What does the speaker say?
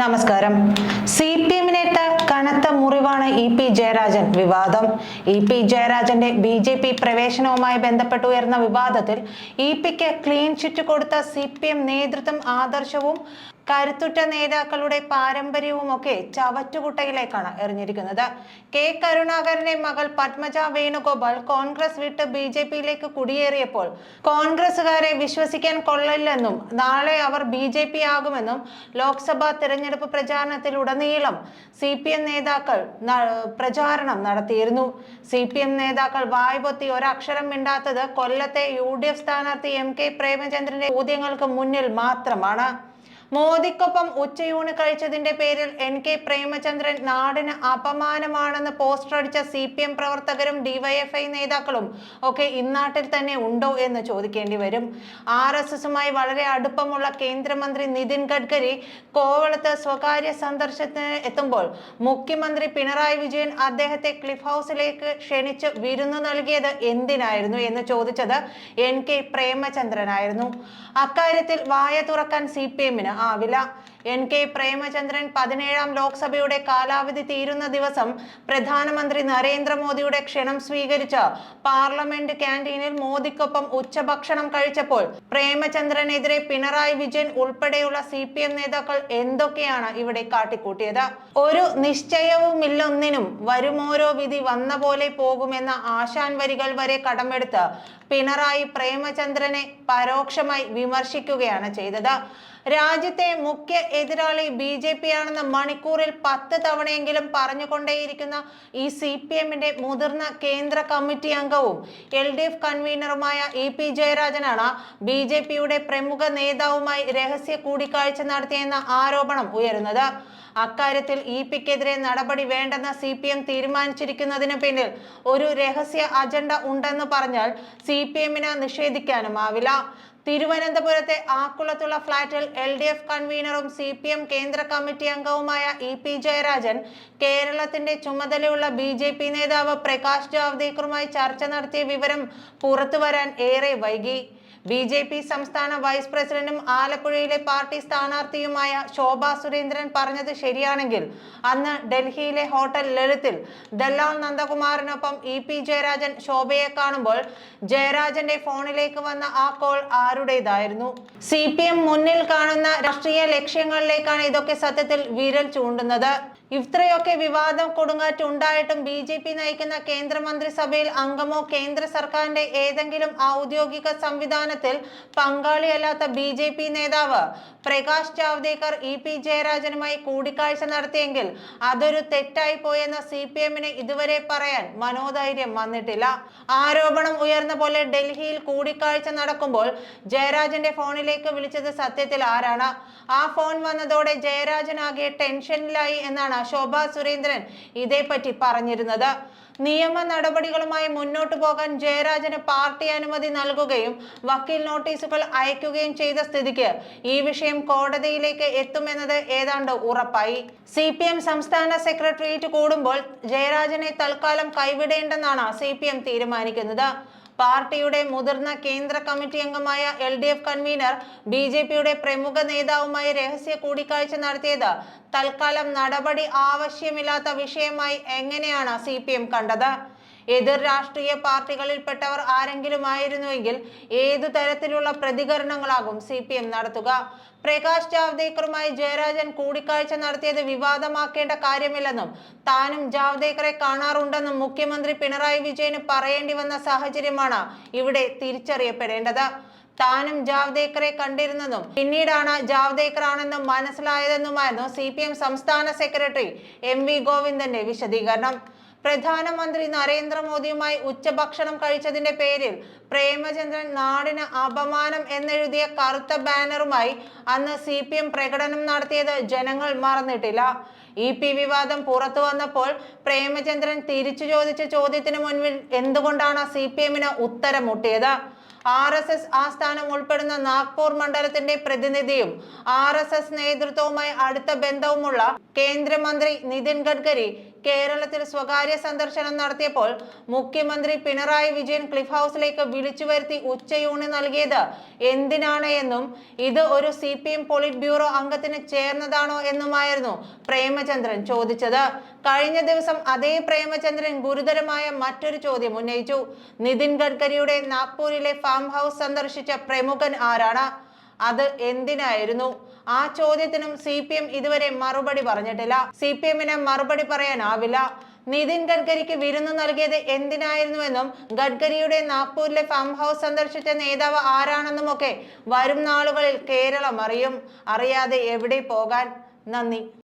നമസ്കാരം. C P എമ്മിനേറ്റ കനത്ത മുറിവാണ് E P Jayarajan വിവാദം. ഇ പി ജയരാജന്റെ ബി ജെ പി പ്രവേശനവുമായി ബന്ധപ്പെട്ട് ഉയർന്ന വിവാദത്തിൽ ഇ പിക്ക് ക്ലീൻ ചിറ്റ് കൊടുത്ത സി പി എം നേതൃത്വം ആദർശവും കരുത്തുറ്റ നേതാക്കളുടെ പാരമ്പര്യവും ഒക്കെ ചവറ്റുകുട്ടയിലേക്കാണ് എറിഞ്ഞിരിക്കുന്നത്. കെ. കരുണാകരന്റെ മകൾ പത്മജ വേണുഗോപാൽ കോൺഗ്രസ് വിട്ട് ബി ജെ പിയിലേക്ക് കുടിയേറിയപ്പോൾ കോൺഗ്രസുകാരെ വിശ്വസിക്കാൻ കൊള്ളില്ലെന്നും നാളെ അവർ ബി ജെ പി ആകുമെന്നും ലോക്സഭാ തെരഞ്ഞെടുപ്പ് പ്രചാരണത്തിലുടനീളം സി പി എം നേതാക്കൾ പ്രചാരണം നടത്തിയിരുന്നു. സി പി എം നേതാക്കൾ വായ്പൊത്തി ഒരക്ഷരം മിണ്ടാത്തത് കൊല്ലത്തെ യു ഡി എഫ് സ്ഥാനാർത്ഥി എം കെ പ്രേമചന്ദ്രന്റെ ചോദ്യങ്ങൾക്ക് മുന്നിൽ മാത്രമാണ്. മോദിക്കൊപ്പം ഉച്ചയൂണ് കഴിച്ചതിന്റെ പേരിൽ എൻ കെ പ്രേമചന്ദ്രൻ നാടിന് അപമാനമാണെന്ന് പോസ്റ്റർ അടിച്ച സി പി എം പ്രവർത്തകരും ഡിവൈഎഫ്ഐ നേതാക്കളും ഒക്കെ ഇന്നാട്ടിൽ തന്നെ ഉണ്ടോ എന്ന് ചോദിക്കേണ്ടി വരും. ആർ എസ് എസുമായി വളരെ അടുപ്പമുള്ള കേന്ദ്രമന്ത്രി നിതിൻ ഗഡ്കരി കോവളത്ത് സ്വകാര്യ സന്ദർശനത്തിന് എത്തുമ്പോൾ മുഖ്യമന്ത്രി പിണറായി വിജയൻ അദ്ദേഹത്തെ ക്ലിഫ് ഹൗസിലേക്ക് ക്ഷണിച്ച് വിരുന്നു നൽകിയത് എന്തിനായിരുന്നു എന്ന് ചോദിച്ചത് എൻ കെ പ്രേമചന്ദ്രനായിരുന്നു. അക്കാര്യത്തിൽ വായ തുറക്കാൻ സി പി എമ്മിന് ആവില്ല എൻ കെ പ്രേമചന്ദ്രൻ പതിനേഴാം ലോക്സഭയുടെ കാലാവധി തീരുന്ന ദിവസം പ്രധാനമന്ത്രി നരേന്ദ്രമോദിയുടെ ക്ഷണം സ്വീകരിച്ച് പാർലമെന്റ് ക്യാന്റീനിൽ മോദിക്കൊപ്പം ഉച്ചഭക്ഷണം കഴിച്ചപ്പോൾ പ്രേമചന്ദ്രനെതിരെ പിണറായി വിജയൻ ഉൾപ്പെടെയുള്ള സി പി എം നേതാക്കൾ എന്തൊക്കെയാണ് ഇവിടെ കാട്ടിക്കൂട്ടിയത്? ഒരു നിശ്ചയവുമില്ലൊന്നിനും വരുമോരോ വിധി വന്ന പോലെ പോകുമെന്ന ആശാൻ വരികൾ വരെ കടമെടുത്ത് പിണറായി പ്രേമചന്ദ്രനെ പരോക്ഷമായി വിമർശിക്കുകയാണ് ചെയ്തത്. രാജ്യത്തെ മുഖ്യ എതിരാളി ബി ജെ പി ആണെന്ന് മണിക്കൂറിൽ പത്ത് തവണയെങ്കിലും പറഞ്ഞുകൊണ്ടേയിരിക്കുന്ന ഈ സി പി എമ്മിന്റെ മുതിർന്ന കേന്ദ്ര കമ്മിറ്റി അംഗവും എൽ ഡി എഫ് കൺവീനറുമായ ഇ പി ജയരാജനാണ് ബി ജെ പിയുടെ പ്രമുഖ നേതാവുമായി രഹസ്യ കൂടിക്കാഴ്ച നടത്തിയെന്ന ആരോപണം ഉയരുന്നത്. അക്കാര്യത്തിൽ ഇ പിക്കെതിരെ നടപടി വേണ്ടെന്ന് സി പി എം തീരുമാനിച്ചിരിക്കുന്നതിന് പിന്നിൽ ഒരു രഹസ്യ അജണ്ട ഉണ്ടെന്ന് പറഞ്ഞാൽ സി പി എമ്മിന് നിഷേധിക്കാനുമാവില്ല. തിരുവനന്തപുരത്തെ ആക്കുളത്തുള്ള ഫ്ളാറ്റിൽ എൽ ഡി എഫ് കൺവീനറും സി പി എം കേന്ദ്ര കമ്മിറ്റി അംഗവുമായ ഇ പി ജയരാജൻ കേരളത്തിന്റെ ചുമതലയുള്ള ബി ജെ പി നേതാവ് പ്രകാശ് ജാവ്ദേക്കറുമായി ചർച്ച നടത്തിയ വിവരം പുറത്തുവരാൻ ഏറെ വൈകി. ബി ജെ പി സംസ്ഥാന വൈസ് പ്രസിഡന്റും ആലപ്പുഴയിലെ പാർട്ടി സ്ഥാനാർത്ഥിയുമായ ശോഭാ സുരേന്ദ്രൻ പറഞ്ഞത് ശരിയാണെങ്കിൽ അന്ന് ഡൽഹിയിലെ ഹോട്ടൽ ലളിത്തിൽ ദല്ലാൽ നന്ദകുമാറിനൊപ്പം ഇ പി ജയരാജൻ ശോഭയെ കാണുമ്പോൾ ജയരാജന്റെ ഫോണിലേക്ക് വന്ന ആ കോൾ ആരുടേതായിരുന്നു? സി പി എം മുന്നിൽ കാണുന്ന രാഷ്ട്രീയ ലക്ഷ്യങ്ങളിലേക്കാണ് ഇതൊക്കെ സത്യത്തിൽ വിരൽ ചൂണ്ടുന്നത്. ഇത്രയൊക്കെ വിവാദം കൊടുങ്കാറ്റ് ഉണ്ടായിട്ടും ബി ജെ പി നയിക്കുന്ന കേന്ദ്രമന്ത്രിസഭയിൽ അംഗമോ കേന്ദ്ര സർക്കാരിന്റെ ഏതെങ്കിലും ഔദ്യോഗിക സംവിധാനത്തിൽ പങ്കാളിയല്ലാത്ത ബി ജെ പി നേതാവ് പ്രകാശ് ജാവ്ദേക്കർ ഇ പി ജയരാജനുമായി കൂടിക്കാഴ്ച നടത്തിയെങ്കിൽ അതൊരു തെറ്റായി പോയെന്ന സി പി എമ്മിന് ഇതുവരെ പറയാൻ മനോധൈര്യം വന്നിട്ടില്ല. ആരോപണം ഉയർന്ന പോലെ ഡൽഹിയിൽ കൂടിക്കാഴ്ച നടക്കുമ്പോൾ ജയരാജന്റെ ഫോണിലേക്ക് വിളിച്ചത് സത്യത്തിൽ ആരാണ്? ആ ഫോൺ വന്നതോടെ ജയരാജൻ ആകെ ടെൻഷനിലായി എന്നാണ് ശോഭ സുരേന്ദ്രൻ ഇതേപ്പറ്റി പറഞ്ഞിരുന്നത്. നിയമ നടപടികളുമായി മുന്നോട്ടു പോകാൻ ജയരാജന് പാർട്ടി അനുമതി നൽകുകയും വക്കീൽ നോട്ടീസുകൾ അയക്കുകയും ചെയ്ത സ്ഥിതിക്ക് ഈ വിഷയം കോടതിയിലേക്ക് എത്തുമെന്നത് ഏതാണ്ട് ഉറപ്പായി. സി പി എം സംസ്ഥാന സെക്രട്ടേറിയറ്റ് കൂടുമ്പോൾ ജയരാജനെ തൽക്കാലം കൈവിടേണ്ടെന്നാണ് സി പി എം തീരുമാനിക്കുന്നത്. പാർട്ടിയുടെ മുതിർന്ന കേന്ദ്ര കമ്മിറ്റി അംഗമായ L D F convener B J പിയുടെ പ്രമുഖ നേതാവുമായി രഹസ്യ കൂടിക്കാഴ്ച നടത്തിയത് തൽക്കാലം നടപടി ആവശ്യമില്ലാത്ത വിഷയമായി എങ്ങനെയാണ് സി കണ്ടത്? എതിർ രാഷ്ട്രീയ പാർട്ടികളിൽപ്പെട്ടവർ ആരെങ്കിലും ആയിരുന്നുവെങ്കിൽ ഏതു തരത്തിലുള്ള പ്രതികരണങ്ങളാകും സി പി എം നടത്തുക. പ്രകാശ് ജാവ്ദേക്കറുമായി ജയരാജൻ കൂടിക്കാഴ്ച നടത്തിയത് വിവാദമാക്കേണ്ട കാര്യമില്ലെന്നും താനും ജാവ്ദേക്കറെ കാണാറുണ്ടെന്നും മുഖ്യമന്ത്രി പിണറായി വിജയന് പറയേണ്ടി വന്ന സാഹചര്യമാണ് ഇവിടെ തിരിച്ചറിയപ്പെടേണ്ടത്. താനും ജാവ്ദേക്കറെ കണ്ടിരുന്നതും പിന്നീടാണ് ജാവ്ദേക്കർ ആണെന്നും മനസ്സിലായതെന്നുമായിരുന്നു സി സംസ്ഥാന സെക്രട്ടറി എം വി ഗോവിന്ദന്റെ വിശദീകരണം. പ്രധാനമന്ത്രി നരേന്ദ്രമോദിയുമായി ഉച്ചഭക്ഷണം കഴിച്ചതിന്റെ പേരിൽ പ്രേമചന്ദ്രൻ നാടിന് അപമാനം എന്നെഴുതിയ കറുത്ത ബാനറുമായി അന്ന് സി പി എം പ്രകടനം നടത്തിയത് ജനങ്ങൾ മറന്നിട്ടില്ല. ഇ പി വിവാദം പുറത്തു വന്നപ്പോൾ പ്രേമചന്ദ്രൻ തിരിച്ചു ചോദിച്ച ചോദ്യത്തിന് മുൻപിൽ എന്തുകൊണ്ടാണ് സി പി എമ്മിന് ഉത്തരം മുട്ടിയത് ആർ എസ് എസ് ആസ്ഥാനം ഉൾപ്പെടുന്ന നാഗ്പൂർ മണ്ഡലത്തിന്റെ പ്രതിനിധിയും ആർ എസ് എസ് നേതൃത്വവുമായി അടുത്ത ബന്ധവുമുള്ള കേന്ദ്രമന്ത്രി നിതിൻ ഗഡ്കരി കേരളത്തിൽ സ്വകാര്യ സന്ദർശനം നടത്തിയപ്പോൾ മുഖ്യമന്ത്രി പിണറായി വിജയൻ ക്ലിഫ് ഹൗസിലേക്ക് വിളിച്ചു വരുത്തി ഉച്ചയൂണി നൽകിയത്. എന്തിനാണ് എന്നും ഇത് ഒരു C P M polit bureau അംഗത്തിന് ചേർന്നതാണോ എന്നുമായിരുന്നു പ്രേമചന്ദ്രൻ ചോദിച്ചത്. കഴിഞ്ഞ ദിവസം അതേ പ്രേമചന്ദ്രൻ ഗുരുതരമായ മറ്റൊരു ചോദ്യം ഉന്നയിച്ചു. നിതിൻ ഗഡ്കരിയുടെ നാഗ്പൂരിലെ ഫാം ഹൗസ് സന്ദർശിച്ച പ്രമുഖൻ ആരാണ്? അത് എന്തിനായിരുന്നു? ആ ചോദ്യത്തിനും സി പി എം ഇതുവരെ മറുപടി പറഞ്ഞിട്ടില്ല. സി പി എമ്മിന് മറുപടി പറയാനാവില്ല. നിതിൻ ഗഡ്കരിക്ക് വിരുന്ന് നൽകിയത് എന്തിനായിരുന്നുവെന്നും ഗഡ്കരിയുടെ നാഗ്പൂരിലെ ഫാം ഹൗസ് സന്ദർശിച്ച നേതാവ് ആരാണെന്നും ഒക്കെ വരും നാളുകളിൽ കേരളം അറിയും. അറിയാതെ എവിടെ പോകാൻ? നന്ദി.